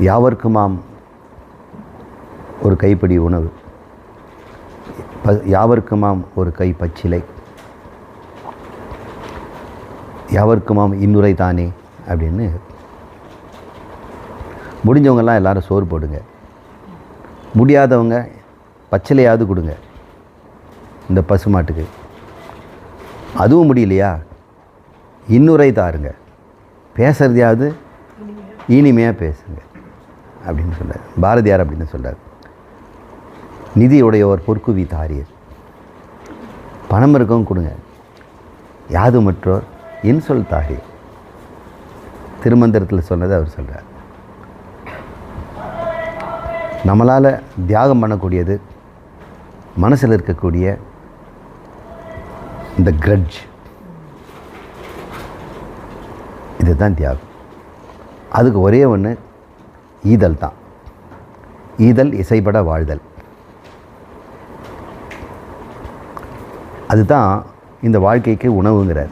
யாவர்க்குமாம் ஒரு கைப்பிடி உணவு? ப யாவர்க்குமாம் ஒரு கை பச்சிலை? யாவர்க்குமாம் இன்னுரை தானே? அப்படின்னு முடிஞ்சவங்கெல்லாம் எல்லோரும் சோறு போடுங்க. முடியாதவங்க பச்சிலையாவது கொடுங்க. இந்த பசுமாட்டுக்கு. அதுவும் முடியலையா? இன்னுரை தாருங்க. பேசுகிறதையாவது இனிமையாக பேசுங்க. அப்படின்னு சொன்னார். பாரதியார் அப்படின்னு சொல்றார். நிதியுடையவர் பொற்குவி தாரியர். பணம் இருக்கவும் கொடுங்க. யாது மற்றோர் இன்சொல் தாரியர் திருமந்திரத்தில் சொன்னதை அவர் சொல்கிறார் நம்மளால் தியாகம் பண்ணக்கூடியது மனசில் இருக்கக்கூடிய இந்த கிரட்ஜ் இதுதான் தியாகம். அதுக்கு ஒரே ஒன்று ஈதல் தான். ஈதல் இசைப்பட வாழ்தல். அதுதான் இந்த வாழ்க்கைக்கு உணவுங்கிறார்.